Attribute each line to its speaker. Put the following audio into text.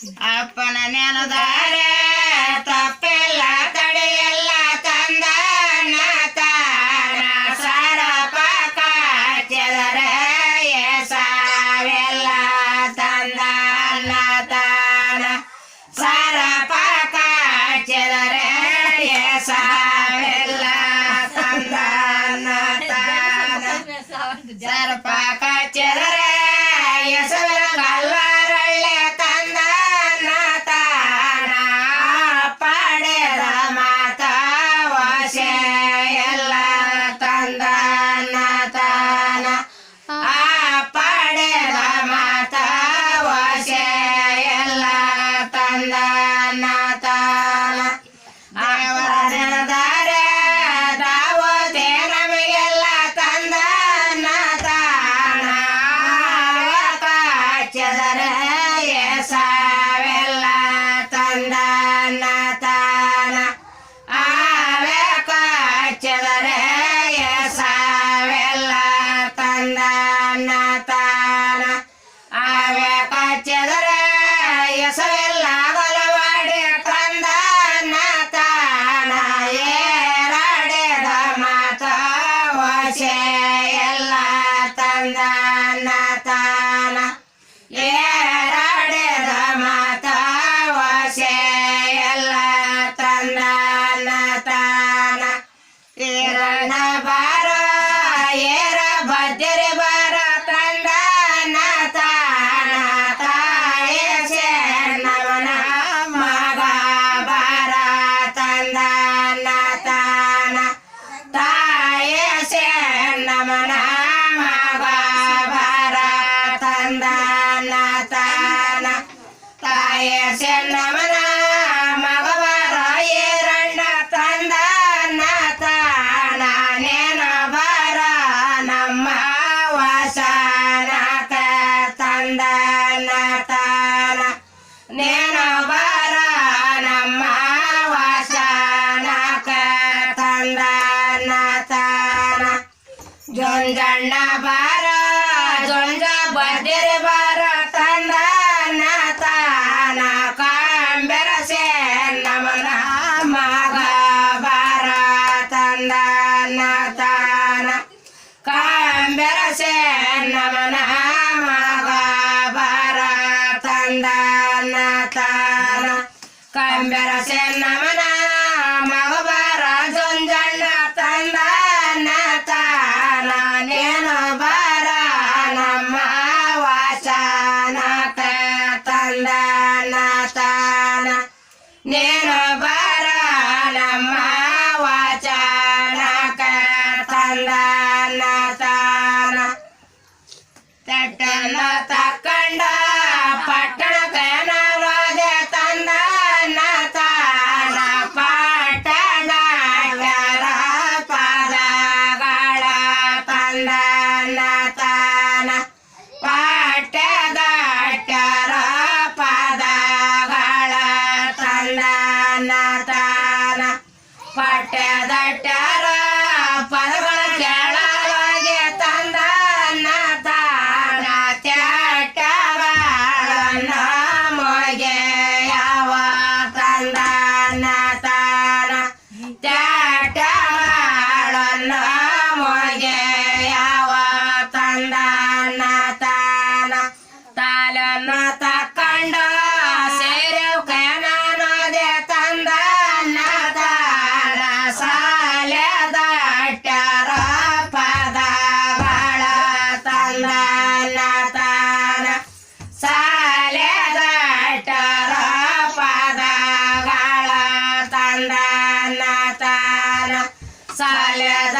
Speaker 1: ಅಪ್ಪನ ನೆನದಾರೆ ತಪ್ಪೆಲ್ಲ ತಡೆಯಲ್ಲ ತಂದ ಸಾರ ಪಾಕ ಚೆದರೆ ಸಾವೆಲ್ಲ ತಂದ ಸಾರ ಪಾಕ ಚೆದರೆ ಸಾವೆಲ್ಲ ವಾಸೆ ಎಲ್ಲ ತಂದ ತಾನ ಆ ಪಡೆದ ಮಾತ ವಾಸೆ ಎಲ್ಲ ತಂದ ತಾನ ದೇವರ ನೆನದಾರೆ ದಾವತೆ ನಮಗೆಲ್ಲ ತಂದ ತಾಣ ಕಾಚದರೆ ಸಾವೆಲ್ಲ ತಂದ ನೇನ ಬಾರ ನಮ್ಮ ವಾಸನಕ ತಂದ ತಾನ ಜೊಂಜಣ್ಣ ಬಾರ ಜೊಂಜ ಬದ್ದರೆ ಬಾರ ತಂದ ತಾನ ಕಾಂಬೆರಸೆ ನಮನ ಮಗ ಬಾರ ತಂದ ತಾನ ಕಂಬೆರಸೆ ನಮನ ಮಗ ಬಾರ ಜೊಂಜಣ್ಣ ತಂದ ತಾನ ನೇನು ಬಾರ ನಮ್ಮ ವಾಚನ ತಂದನ ತಾನ ನಮ್ಮ ವಾಚನ ತಂದ ತಾನ ಪಾಠದ ಪದಗಳ ತಂದ ತಾನ ಪಠ್ಯದಟ್ಟರ ಪದಗಳ मसाल्या